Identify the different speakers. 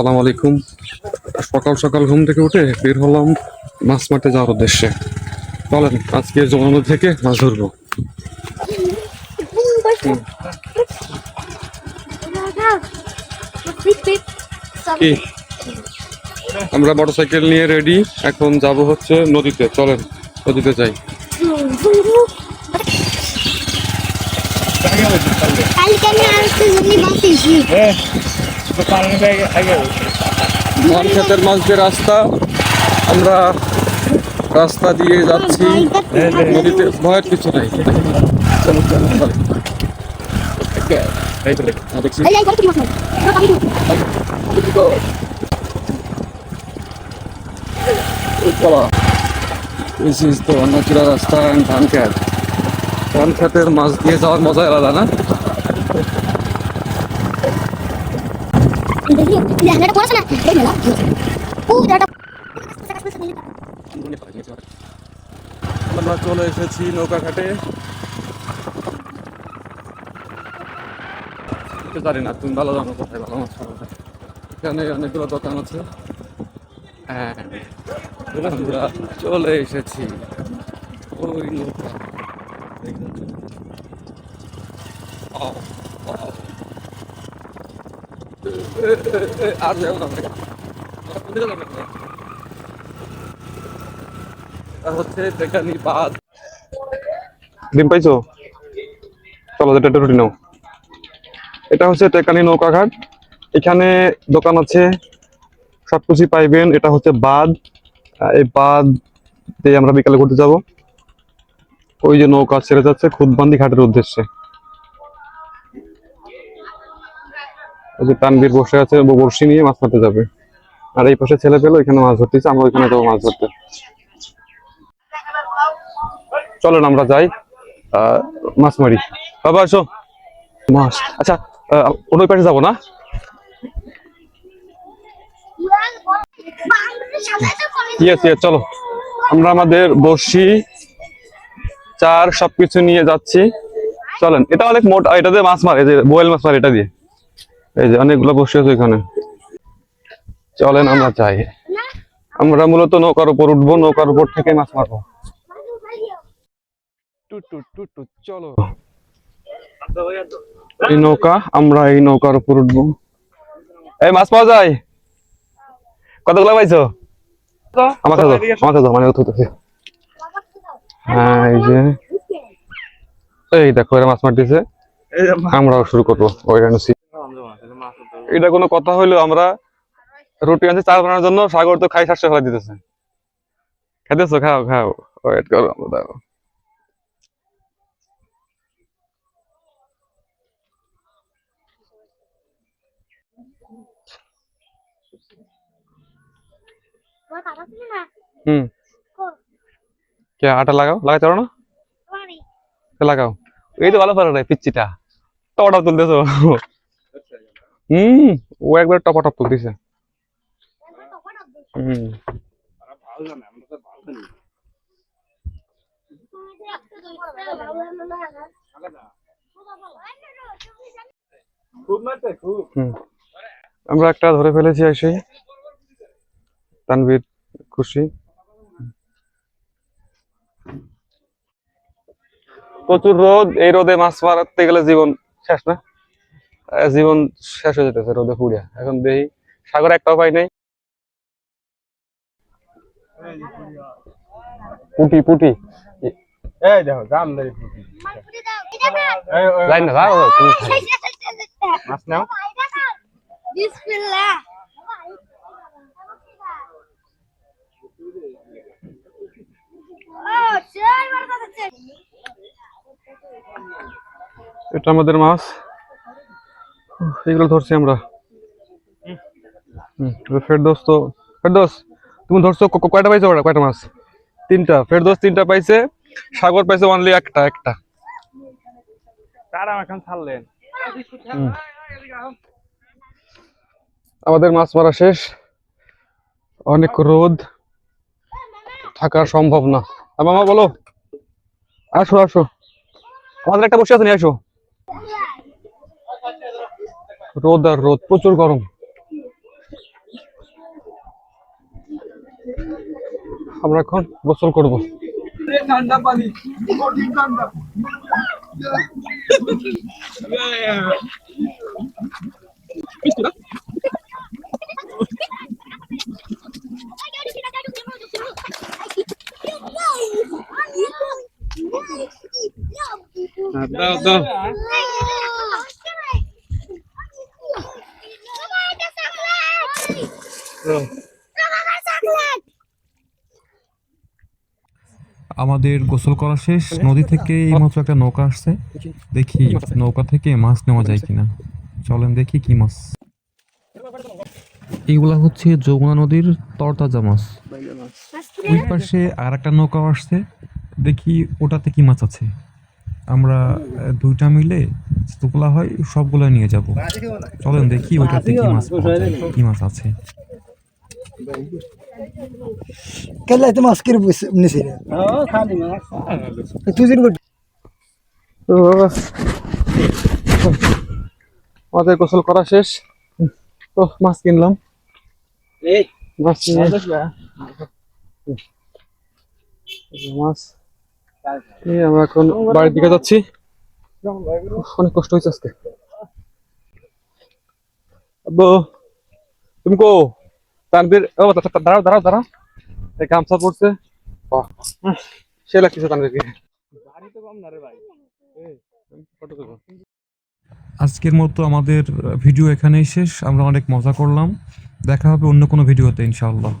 Speaker 1: সালাম আলাইকুম। সকাল সকাল ঘুম থেকে উঠে বের হলাম মাছ মারতে যাওয়ার উদ্দেশ্যে। চলেন আজকে জমানো থেকে মাছ ধরবো। কি? আমরা মোটরসাইকেল নিয়ে রেডি এখন যাব হচ্ছে নদীতে। চলেন নদীতে যাই।
Speaker 2: কালকে আমি আসতে জন্য বাঁচিয়েছি।
Speaker 1: ধান খেতের মাছ দিয়ে রাস্তা আমরা রাস্তা দিয়ে যাচ্ছি। নদীতে ভয়ের কিছু নাই। This is the রাস্তা and ধান খেত ধান খেতের মাছ দিয়ে যাওয়ার মজাই আলাদা না? আমরা চলে এসেছি নৌকা ঘাটে জানি না তুমি ভালো জানো কোথায় ভালো। এখানে অনেকগুলো দোকান আছে। হ্যাঁ আমরা চলে এসেছি। ওই নৌকা। এ, আর যাব না আমরা। আমরা কোন দিকে যাব আমরা? এটা হচ্ছে টেকানি বাঁধ ডিম পাইছো? চলো যেটা রুটি নাও। এটা হচ্ছে টেকানি নৌকাঘাট এখানে দোকান আছে সবকিছু পাইবেন। এটা হচ্ছে বাঁধ। এই বাঁধ দিয়ে আমরা বিকালে ঘুরতে যাব। ওই যে নৌকা ছেড়ে যাচ্ছে, খুদবান্দি ঘাটের উদ্দেশ্যে। ওই যে তানবীর বসে আছে বড়শি নিয়ে মাছ মারতে যাবে। আর এই পাশে ছেলে পেল এখানে মাছ ধরতেছে, আমরা ওইখানে যাব মাছ ধরতে। চলেন আমরা যাই মাছ মারি। বাবা, আসো। মাছ। আচ্ছা অন্য পাশে যাব না? চলো। আমরা আমাদের বড়শি, চার, সবকিছু নিয়ে যাচ্ছি। চলেন, এটা অনেক মোটা, এটা দিয়ে মাছ মারে যে বোয়েল মাছ মারে, এটা দিয়ে। এই যে অনেকগুলো বসে আছে এখানে। চলেন আমরা যাই। আমরা মূলত নৌকার উপর উঠবো নৌকার উপর থেকে মাছ মারবো। টুট টুট টুট টুট চলো। এই নৌকা আমরা এই নৌকার উপর উঠবো। এই মাছ পাওয়া যায়? কতগুলো পাইছো? আমার কাছে আমার কাছে মানে হ্যাঁ এই যে। এই দেখো এরা মাছ মারতেছে। আমরাও শুরু করব ওইখানে এটা কোনো কথা হইল আমরা রুটি আনছি চাল বানানোর জন্য সাগর তো খাই সাতশো ফেলা দিতেছে। খাইতেছো খাও খাও। ওয়েট করো আমরা হুম। কে আটা লাগাও? লাগাইতে পারো না? লাগাও। এই তো ভালো পারো রে পিচ্চিটা। টপটা তুলতেছো। হুম, ও একবার টপা টপ হুম। আমরা একটা ধরে ফেলেছি এসেই তানভীর খুশি। প্রচুর রোদ, এই রোদে মাছ মারতে গেলে জীবন শেষ না? জীবন শেষ হয়ে যেতেছে রোদে পুড়িয়া এখন দেখি সাগর একটাও পাই নাই। পুটি পুটি।
Speaker 3: এই দেখো
Speaker 1: লাইন না তুমি
Speaker 3: মাছ নাও।
Speaker 2: বিসমিল্লাহ।
Speaker 1: এটা আমাদের মাছ। এগুলো ধরছি আমরা। হুম, এবার ফেরদোস তো ফেরদোস তুমি ধরছো কয়টা পাইছো কয়টা মাছ? তিনটা। ফেরদোস তিনটা পাইছে সাগর পাইছে অনলি একটা একটা।
Speaker 3: এখন ছাড়লেন।
Speaker 1: আমাদের মাছ মারা শেষ। অনেক রোদ। থাকা সম্ভব না। মামা বলো। আসো আসো। আমাদের একটা বসে আছে নিয়ে আসো। রোদ আর রোদ প্রচুর গরম। আমরা এখন গোসল করব।
Speaker 3: ঠান্ডা পানি ঠান্ডা
Speaker 1: দাও দাও।
Speaker 4: আমাদের গোসল করা শেষ। নদী থেকে এইমাত্র একটা নৌকা আসছে। দেখি নৌকা থেকে মাছ নেওয়া যায় কিনা। চলেন দেখি কি মাছ। এইগুলা হচ্ছে যমুনা নদীর তরতাজা মাছ। ওই পাশে আর একটা নৌকা আসছে। দেখি ওটাতে কি মাছ আছে। আমরা দুইটা মিলে যেগুলা হয় সবগুলা নিয়ে যাব। চলেন দেখি ওইটাতে কি মাছ কি মাছ আছে।
Speaker 5: কেলা তো মাছ করে নিছি তুই
Speaker 1: তো আমাদের গোসল করা শেষ। তো মাছ কিনলাম। মাছ আমরা এখন বাড়ির দিকে যাচ্ছি। অনেক কষ্ট হয়েছে আজকে। আব্বু তুমি কো? তানবীর ও দাঁড়াও দাঁড়াও দাঁড়াও। গামছা পড়ছে সে তানবীরকে
Speaker 4: আজকের মতো আমাদের ভিডিও এখানেই শেষ। আমরা অনেক মজা করলাম। দেখা হবে অন্য কোনো ভিডিওতে, ইনশাআল্লাহ।